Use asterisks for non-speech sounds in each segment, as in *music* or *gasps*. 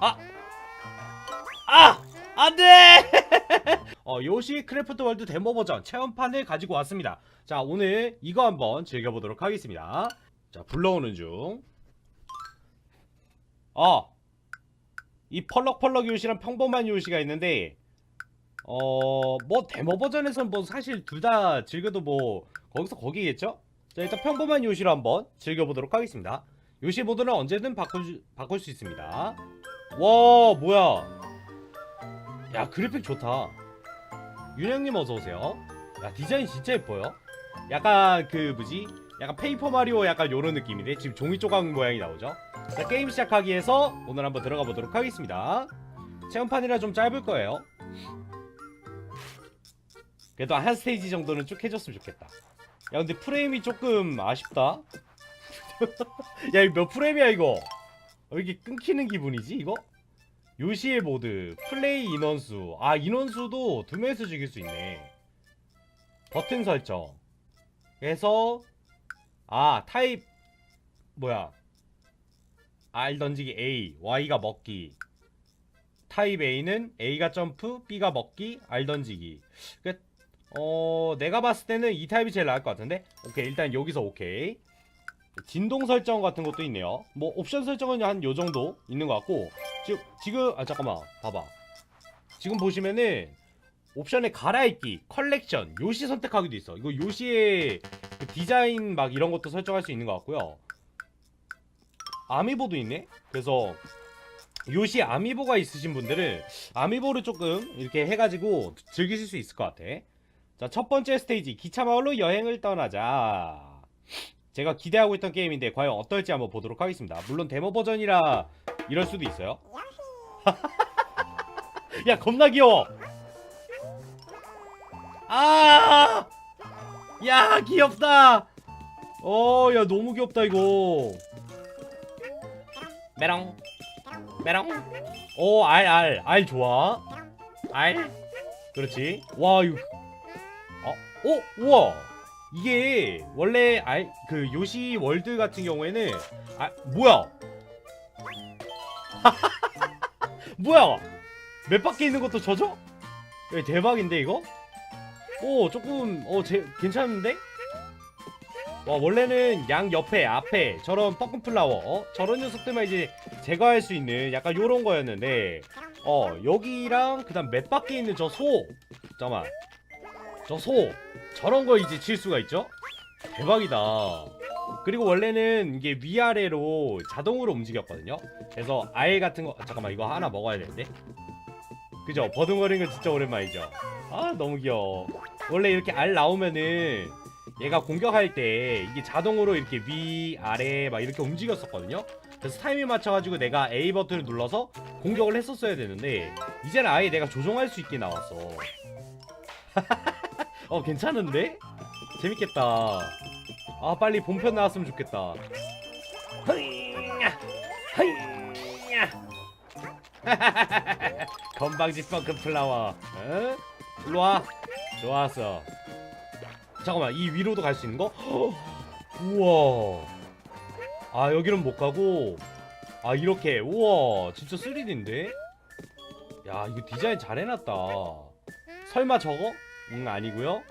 아! 아! 안 돼! *laughs* 어, 요시 크래프트 월드 데모 버전 체험판을 가지고 왔습니다. 자, 오늘 이거 한번 즐겨보도록 하겠습니다. 자, 불러오는 중. 어! 이 펄럭펄럭 요시랑 평범한 요시가 있는데, 어, 뭐 데모 버전에서는 뭐 사실 둘 다 즐겨도 뭐 거기서 거기겠죠? 자, 일단 평범한 요시로 한번 즐겨보도록 하겠습니다. 요시 모드는 언제든 바꿀, 수- 바꿀 수 있습니다. 와, 뭐야. 야, 그래픽 좋다. 윤영님 어서오세요. 야, 디자인 진짜 예뻐요. 약간 그, 뭐지? 약간 페이퍼 마리오 약간 요런 느낌인데, 지금 종이 조각 모양이 나오죠? 자, 게임 시작하기 위해서 오늘 한번 들어가 보도록 하겠습니다. 체험판이라 좀 짧을 거예요. 그래도 한 스테이지 정도는 쭉 해줬으면 좋겠다. 야, 근데 프레임이 조금 아쉽다. *laughs* 야, 이거 몇 프레임이야, 이거? 왜 이렇게 끊기는 기분이지, 이거? 요시의 모드, 플레이 인원수. 아, 인원수도 두 명에서 즐길 수 있네. 버튼 설정. 그래서, 아, 타입, 뭐야. R 던지기 A, Y가 먹기. 타입 A는 A가 점프, B가 먹기, R 던지기. 그, 어, 내가 봤을 때는 이 타입이 제일 나을 것 같은데? 오케이, 일단 여기서 오케이. 진동 설정 같은 것도 있네요. 뭐 옵션 설정은 한 요 정도 있는 것 같고 지금 지금 아 잠깐만 봐봐. 지금 보시면은 옵션에 갈아입기, 컬렉션, 요시 선택하기도 있어. 이거 요시의 그 디자인 막 이런 것도 설정할 수 있는 것 같고요. 아미보도 있네. 그래서 요시 아미보가 있으신 분들은 아미보를 조금 이렇게 해가지고 즐기실 수 있을 것 같아. 자, 첫 번째 스테이지 기차 마을로 여행을 떠나자. 제가 기대하고 있던 게임인데 과연 어떨지 한번 보도록 하겠습니다. 물론 데모 버전이라 이럴 수도 있어요. *laughs* 야 겁나 귀여워. 아, 야 귀엽다. 어, 야 너무 귀엽다 이거. 메롱, 메롱. 오, 알, 알, 알 좋아. 알. 그렇지. 와 이거. 어, 오, 우와. 이게 원래 알 그 요시 월드 같은 경우에는 아 뭐야 *laughs* 뭐야 몇 바퀴 있는 것도 져줘? 야, 대박인데 이거? 오 조금 어 제, 괜찮은데? 와 원래는 양 옆에 앞에 저런 뻐끔 플라워 어? 저런 녀석들만 이제 제거할 수 있는 약간 요런 거였는데 어 여기랑 그 다음 몇 바퀴 있는 저 소 잠깐만 저 소 저런 거 이제 칠 수가 있죠? 대박이다. 그리고 원래는 이게 위아래로 자동으로 움직였거든요. 그래서 알 같은 거 아, 잠깐만 이거 하나 먹어야 되는데. 그죠? 버둥거리는 거 진짜 오랜만이죠. 아 너무 귀여워. 원래 이렇게 알 나오면은 얘가 공격할 때 이게 자동으로 이렇게 위 아래 막 이렇게 움직였었거든요. 그래서 타이밍 맞춰가지고 내가 A 버튼을 눌러서 공격을 했었어야 되는데 이제는 아예 내가 조종할 수 있게 나왔어. *laughs* 어 괜찮은데? 재밌겠다. 아 빨리 본편 나왔으면 좋겠다. *laughs* 건방지 펑크 플라워. 어? 일로 와. 좋았어. 잠깐만 이 위로도 갈 수 있는 거? *gasps* 우와. 아 여기는 못 가고. 아 이렇게 우와 진짜 3D인데? 야 이거 디자인 잘 해놨다. 설마 저거? 응 아니고요.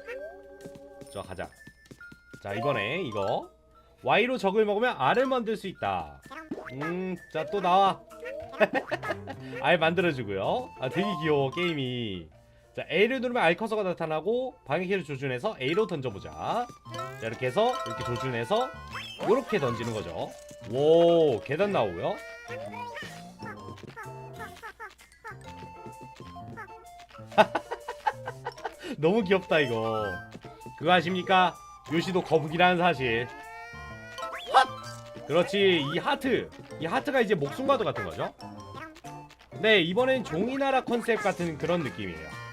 자 가자. 자 이번에 이거 Y로 적을 먹으면 R을 만들 수 있다. 음, 자 또 나와. *laughs* 알 만들어주고요. 아 되게 귀여워 게임이. 자 A를 누르면 R 커서가 나타나고 방향키를 조준해서 A로 던져보자. 자 이렇게 해서 이렇게 조준해서 이렇게 던지는 거죠. 오 계단 나오고요. *laughs* 너무 귀엽다 이거. 그거 아십니까? 요시도 거북이라는 사실. 핫! 그렇지 이 하트 이 하트가 이제 목숨과도 같은 거죠. 네 이번엔 종이나라 컨셉 같은 그런 느낌이에요.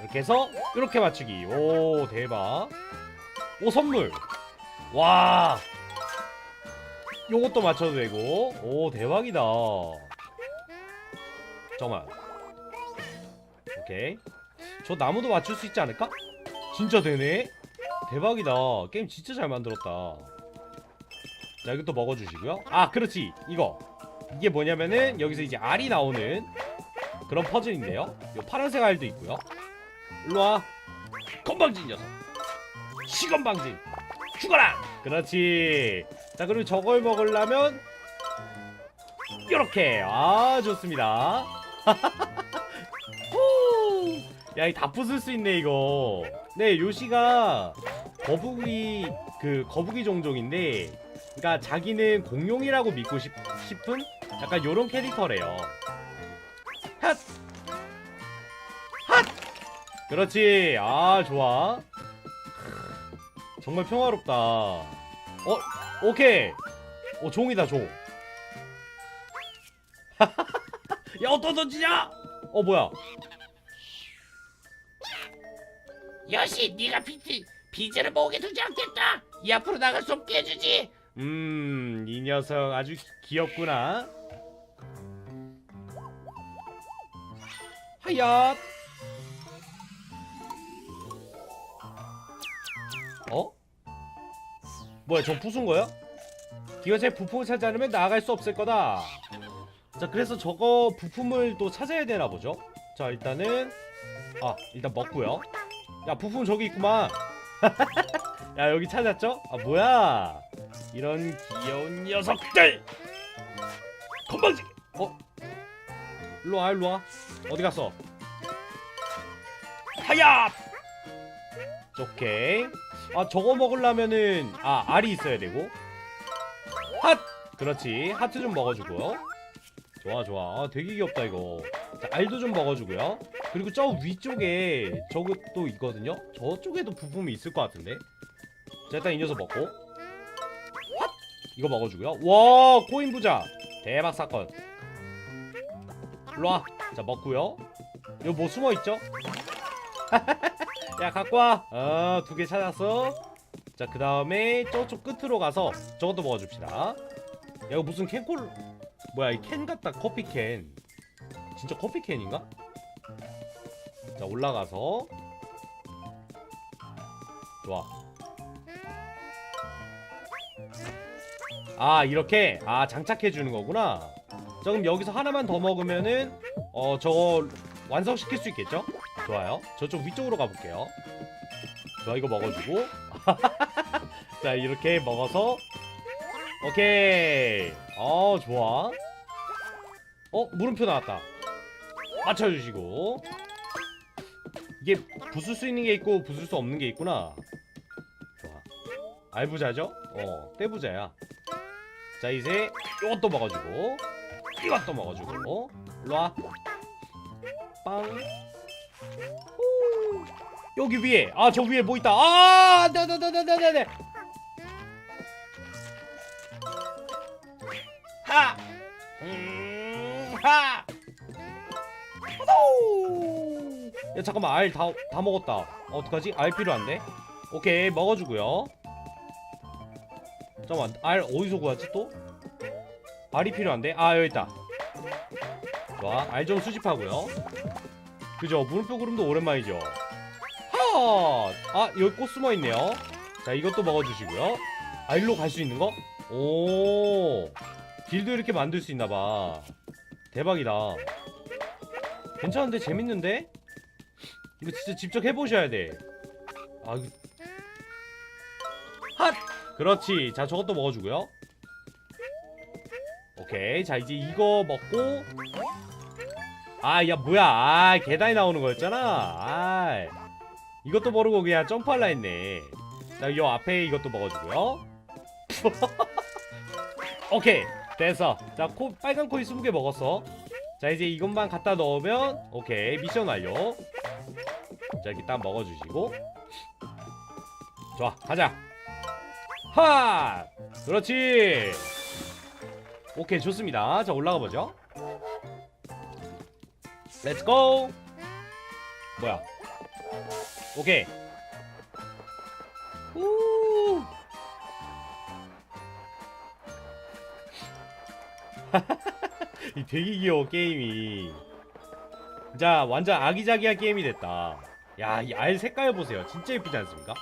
이렇게 해서 이렇게 맞추기. 오 대박. 오 선물. 와. 요것도 맞춰도 되고. 오 대박이다. 잠깐만. 오케이. 저 나무도 맞출 수 있지 않을까? 진짜 되네? 대박이다. 게임 진짜 잘 만들었다. 자, 이것도 먹어주시고요. 아, 그렇지. 이거. 이게 뭐냐면은 여기서 이제 알이 나오는 그런 퍼즐인데요. 요 파란색 알도 있고요. 일로 와. 건방진 녀석. 시건방진. 죽어라. 그렇지. 자 그리고 저걸 먹으려면 이렇게. 아 좋습니다. *laughs* 후. 야, 이다 부술 수 있네 이거. 네, 요시가 거북이 그 거북이 종족인데, 그러니까 자기는 공룡이라고 믿고 싶, 싶은 약간 요런 캐릭터래요. 핫, 핫. 그렇지. 아, 좋아. 정말 평화롭다. 어, 오케이. 어, 종이다 종. *laughs* 야, 어떤 던지냐? 어, 뭐야? 여시 네가 비트 비즈를 먹게 두지 않겠다 이 앞으로 나갈 수 없게 해주지 음, 이 녀석 아주 귀엽구나. 하얏. 어? 뭐야, 저 부순 거야? 기어제 부품을 찾지 않으면 나아갈 수 없을 거다. 자, 그래서 저거 부품을 또 찾아야 되나 보죠? 자, 일단은 아, 일단 먹고요. 야, 부품 저기 있구만. *laughs* 야, 여기 찾았죠? 아, 뭐야? 이런 귀여운 녀석들! 건방지게! 어? 일로와 일로와 어디 갔어? 하야! 오케이 아 저거 먹으려면은 아 알이 있어야 되고 핫! 그렇지 하트 좀 먹어주고요 좋아 좋아 아, 되게 귀엽다 이거 자, 알도 좀 먹어주고요 그리고 저 위쪽에 저것도 있거든요 저쪽에도 부품이 있을 것 같은데 자 일단 이 녀석 먹고 이거 먹어주고요. 와 코인 부자 대박 사건. 일로와. 자 먹고요. 이거 뭐 숨어 있죠? *laughs* 야 갖고 와. 어 두 개 찾았어. 자 그 다음에 저쪽 끝으로 가서 저것도 먹어줍시다. 야 이거 무슨 캔콜? 뭐야 이 캔 같다 커피 캔. 진짜 커피 캔인가? 자 올라가서. 좋아. 아 이렇게? 아 장착해 주는 거구나. 자 그럼 여기서 하나만 더 먹으면은 어 저거 완성시킬 수 있겠죠? 좋아요. 저쪽 위쪽으로 가볼게요. 좋아 이거 먹어주고. *laughs* 자 이렇게 먹어서. 오케이. 어 좋아. 어 물음표 나왔다. 맞춰주시고 이게 부술 수 있는 게 있고 부술 수 없는 게 있구나. 좋아. 알부자죠? 어 떼부자야. 자 이제 이것도 먹어주고 이것도 먹어주고. 일로와. 빵. 후. 여기 위에. 아 저 위에 뭐 있다. 아 네네네네네네 하! 음, 하! 호도 야 잠깐만 알 다 다 먹었다. 어, 어떡하지? 알 필요한데? 오케이 먹어주고요. 잠깐만 알 어디서 구하지 또? 알이 필요한데? 아 여기 있다. 좋아 알 좀 수집하고요. 그죠? 물음표 구름도 오랜만이죠. 하 아 여기 꽃 숨어있네요. 자 이것도 먹어주시고요. 아 일로 갈 수 있는 거? 오! 길도 이렇게 만들 수 있나봐. 대박이다. 괜찮은데? 재밌는데? 이거 진짜 직접 해보셔야 돼 아, 이거- 핫! 그렇지. 자, 저것도 먹어주고요. 오케이. 자, 이제 이거 먹고. 아, 야, 뭐야. 아, 계단이 나오는 거였잖아. 아, 이것도 모르고 그냥 점프할라 했네. 자, 요 앞에 이것도 먹어주고요. *laughs* 오케이. 됐어. 자, 코, 빨간 코인 20개 먹었어. 자, 이제 이것만 갖다 넣으면, 오케이. 미션 완료. 자, 이렇게 딱 먹어주시고. 좋아, 가자. 하! 그렇지. 오케이 좋습니다. 자 올라가 보죠. 렛츠 고. 뭐야? 오케이. 우. *laughs* 이 되게 귀여워 게임이. 자 완전 아기자기한 게임이 됐다. 야 이 알 색깔 보세요. 진짜 예쁘지 않습니까?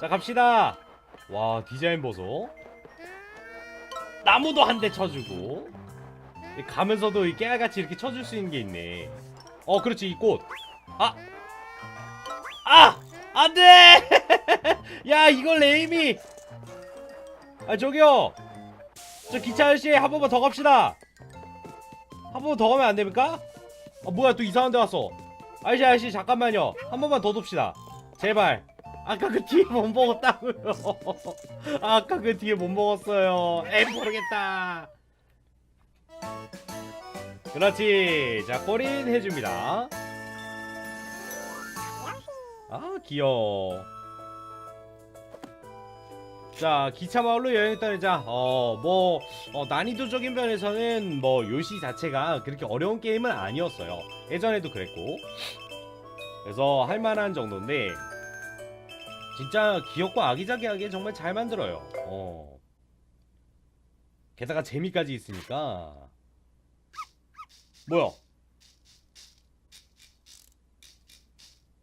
자 갑시다 와 디자인 보소 나무도 한 대 쳐주고 이 가면서도 이 깨알같이 이렇게 쳐줄 수 있는 게 있네 어 그렇지 이 꽃 아! 아! 안 돼! *laughs* 야 이걸 에임이 아 저기요 저 기차 아저씨 한 번만 더 갑시다 한 번만 더 가면 안 됩니까? 아 뭐야 또 이상한 데 왔어. 아저씨 아저씨 잠깐만요. 한 번만 더 돕시다. 제발. 아까 그 뒤에 못 먹었다고요. *laughs* 아까 그 뒤에 못 먹었어요. 에 모르겠다. 그렇지. 자 꼬린 해줍니다. 아 귀여워 자 기차 마을로 여행 떠나자. 어뭐 어, 난이도적인 면에서는 뭐 요시 자체가 그렇게 어려운 게임은 아니었어요. 예전에도 그랬고. 그래서 할만한 정도인데 진짜 귀엽고 아기자기하게 정말 잘 만들어요. 어. 게다가 재미까지 있으니까. 뭐야?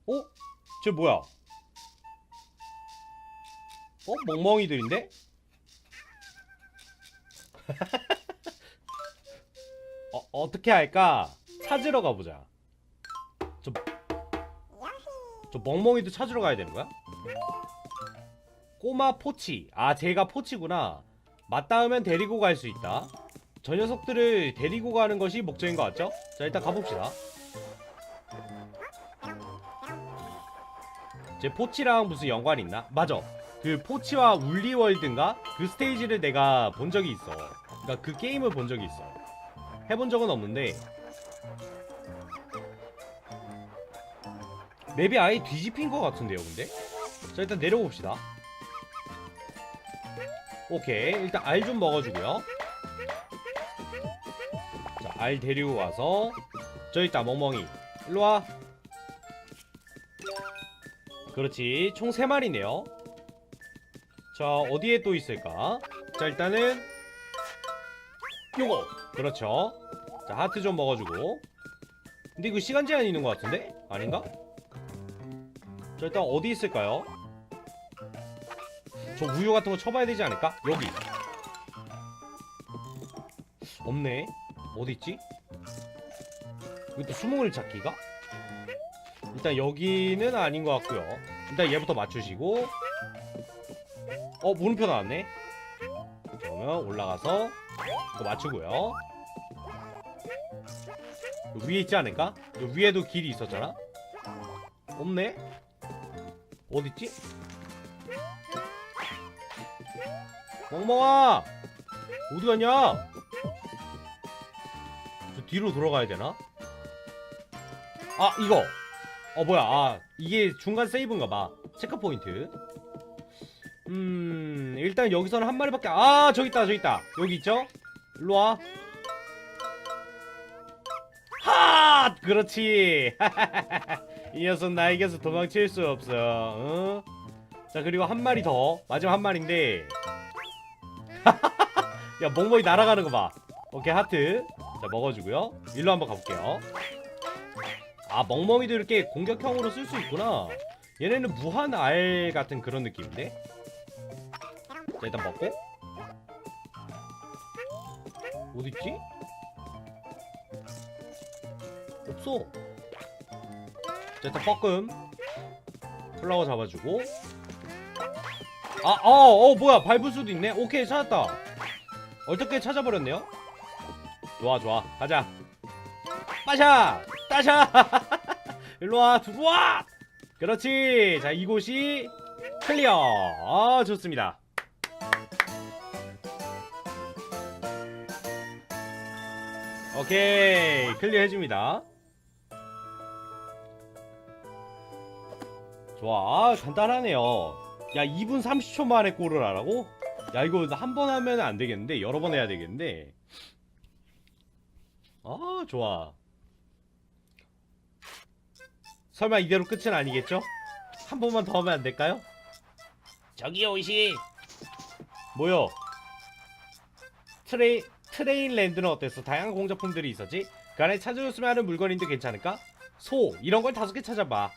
어? 쟤 뭐야 어? 멍멍이들인데? *laughs* 어, 어떻게 할까? 찾으러 가보자. 저, 저 멍멍이도 찾으러 가야 되는 거야? 꼬마 포치. 아, 제가 포치구나. 맞닿으면 데리고 갈 수 있다. 저 녀석들을 데리고 가는 것이 목적인 것 같죠? 자, 일단 가봅시다. 제 포치랑 무슨 연관이 있나? 맞아. 그 포치와 울리월드인가? 그 스테이지를 내가 본 적이 있어. 그러니까 그 게임을 본 적이 있어. 해본 적은 없는데 맵이 아예 뒤집힌 것 같은데요, 근데? 자, 일단 내려봅시다. 오케이, 일단 알 좀 먹어주고요. 자, 알 데리고 와서 저 있다, 멍멍이. 일로 와. 그렇지, 총 3마리네요. 자 어디에 또 있을까? 자 일단은 요거. 그렇죠. 자 하트 좀 먹어주고. 근데 이거 시간 제한 있는 것 같은데? 아닌가? 자 일단 어디 있을까요? 저 우유 같은 거 쳐봐야 되지 않을까? 여기. 없네. 어디 있지? 이것도 수몽을 찾기가? 일단 여기는 아닌 것 같고요. 일단 얘부터 맞추시고 어 물음표 나왔네. 그러면 올라가서 이거 맞추고요. 요 위에 있지 않을까? 요 위에도 길이 있었잖아. 없네. 어딨지? 멍멍아! 어디 갔냐? 저 뒤로 돌아가야 되나? 아 이거. 어 뭐야. 아 이게 중간 세이브인가봐. 체크포인트 음 일단 여기서는 한 마리밖에 아 저기 있다 저기 있다. 여기 있죠? 일로 와. 하! 그렇지. *laughs* 이 녀석 나에게서 도망칠 수 없어. 어? 자 그리고 한 마리 더. 마지막 한 마리인데. *laughs* 야 멍멍이 날아가는 거 봐. 오케이 하트. 자 먹어주고요. 일로 한번 가볼게요. 아 멍멍이도 이렇게 공격형으로 쓸 수 있구나. 얘네는 무한 알 같은 그런 느낌인데? 자 일단 먹고 어딨지? 없어 자 일단 뻐끔 플라워 잡아주고 아, 어, 어, 뭐야, 밟을 수도 있네. 오케이, 찾았다. 어떻게 찾아버렸네요? 좋아, 좋아, 가자. 빠샤, 따샤. *laughs* 일로 와, 들어와. 그렇지. 자, 이곳이 클리어. 아, 좋습니다. 오케이, 클리어 해줍니다. 좋아, 아, 간단하네요. 야 2분 30초 만에 골을 하라고? 야 이거 한 번 하면 안 되겠는데 여러 번 해야 되겠는데 아 좋아 설마 이대로 끝은 아니겠죠? 한 번만 더 하면 안 될까요? 저기요 오이시 뭐요? 트레이 트레인랜드는 어땠어? 다양한 공작품들이 있었지? 그 안에 찾아줬으면 하는 물건인데 괜찮을까? 소 이런 걸 다섯 개 찾아봐.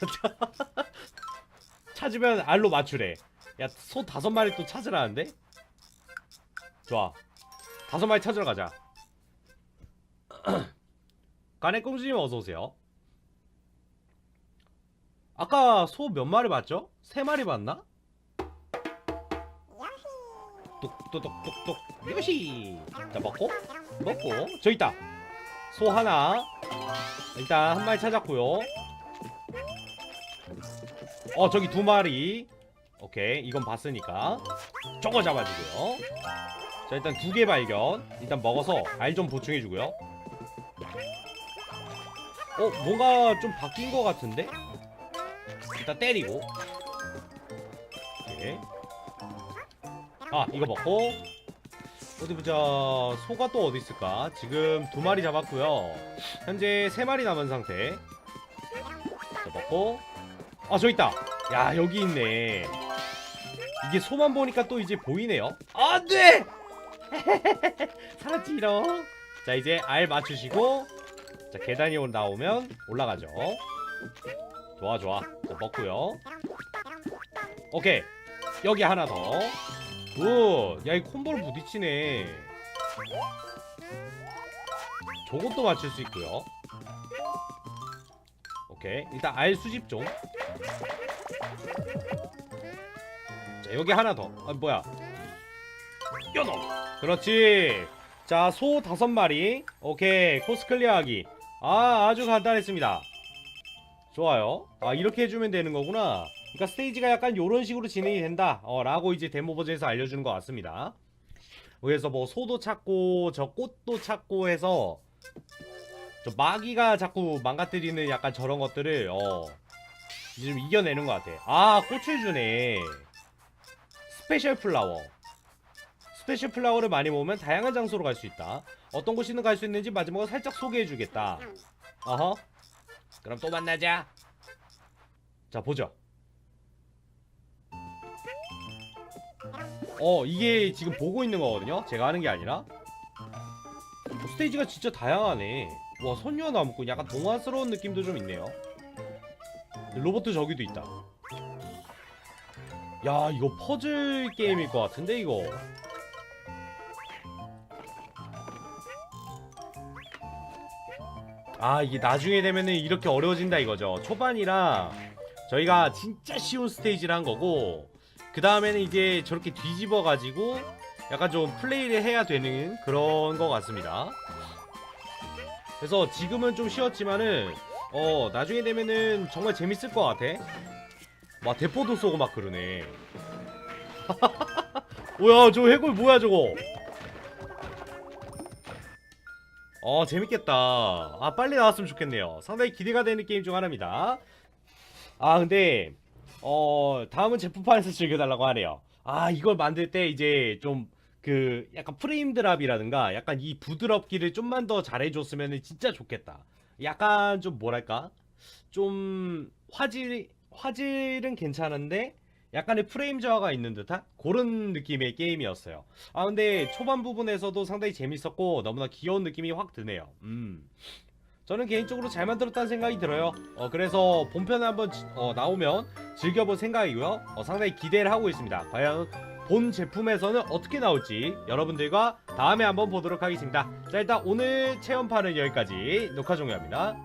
*laughs* 찾으면 알로 맞추래. 야 소 다섯 마리 또 찾으라는데? 좋아 다섯 마리 찾으러 가자 *clears throat* 까네꽁지님 어서오세요 아까 소 몇 마리 봤죠? 세 마리 봤나? 뚝뚝뚝뚝뚝 요시 자 먹고. 먹고. 저 있다. 소 하나. 일단 한 마리 찾았고요. 어 저기 두 마리. 오케이. 이건 봤으니까. 저거 잡아주고요. 자 일단 두 개 발견. 일단 먹어서 알 좀 보충해주고요. 어 뭔가 좀 바뀐 것 같은데? 일단 때리고 아 이거 먹고. 어디 보자. 소가 또 어디 있을까? 지금 두 마리 잡았고요. 현재 세 마리 남은 상태. 자 먹고. 아 저 있다. 야 여기 있네. 이게 소만 보니까 또 이제 보이네요. 안돼! *laughs* 살았지롱. 자 이제 알 맞추시고 자 계단이 올- 나오면 올라가죠. 좋아 좋아. 자 먹고요. 오케이. 여기 하나 더 굿야이 콤보를 부딪히네 저것도 맞출 수 있고요 오케이 일단 알 수집 좀 자, 여기 하나 더. 아, 뭐야? 요놈. 그렇지. 자, 소 다섯 마리. 오케이. 코스 클리어하기. 아, 아주 간단했습니다. 좋아요. 아, 이렇게 해주면 되는 거구나. 그러니까 스테이지가 약간 요런 식으로 진행이 된다. 어, 라고 이제 데모 버전에서 알려주는 것 같습니다. 그래서 뭐 소도 찾고, 저 꽃도 찾고 해서 저 마귀가 자꾸 망가뜨리는 약간 저런 것들을 어, 이제 좀 이겨내는 것 같아. 아, 꽃을 주네. 스페셜 플라워. 스페셜 플라워를 많이 모으면 다양한 장소로 갈 수 있다. 어떤 곳이든 갈 수 있는지 마지막으로 살짝 소개해주겠다. 어허. 그럼 또 만나자. 자, 보죠. 어, 이게 지금 보고 있는 거거든요? 제가 하는 게 아니라. 어, 스테이지가 진짜 다양하네. 와, 선녀 나무꾼 약간 동화스러운 느낌도 좀 있네요. 로봇 저기도 있다. 야 이거 퍼즐 게임일 것 같은데 이거 아 이게 나중에 되면은 이렇게 어려워진다 이거죠 초반이라 저희가 진짜 쉬운 스테이지를 한 거고 그 다음에는 이제 저렇게 뒤집어 가지고 약간 좀 플레이를 해야 되는 그런 것 같습니다. 그래서 지금은 좀 쉬웠지만은 어 나중에 되면은 정말 재밌을 것 같아. 와 대포도 쏘고 막 그러네. *laughs* 뭐야 저 해골 뭐야 저거? 어 재밌겠다. 아 빨리 나왔으면 좋겠네요. 상당히 기대가 되는 게임 중 하나입니다. 아 근데 어 다음은 제품판에서 즐겨달라고 하네요 아 이걸 만들 때 이제 좀 그 약간 프레임 드랍이라든가 약간 이 부드럽기를 좀만 더 잘해줬으면 진짜 좋겠다 약간 좀 뭐랄까 좀 화질 화질은 괜찮은데 약간의 프레임 저하가 있는 듯한 그런 느낌의 게임이었어요. 아 근데 초반 부분에서도 상당히 재밌었고 너무나 귀여운 느낌이 확 드네요. 음. 저는 개인적으로 잘 만들었다는 생각이 들어요. 어, 그래서 본편에 한번 지- 어, 나오면 즐겨볼 생각이고요. 어, 상당히 기대를 하고 있습니다. 과연 본 제품에서는 어떻게 나올지 여러분들과 다음에 한번 보도록 하겠습니다. 자 일단 오늘 체험판은 여기까지 녹화 종료합니다.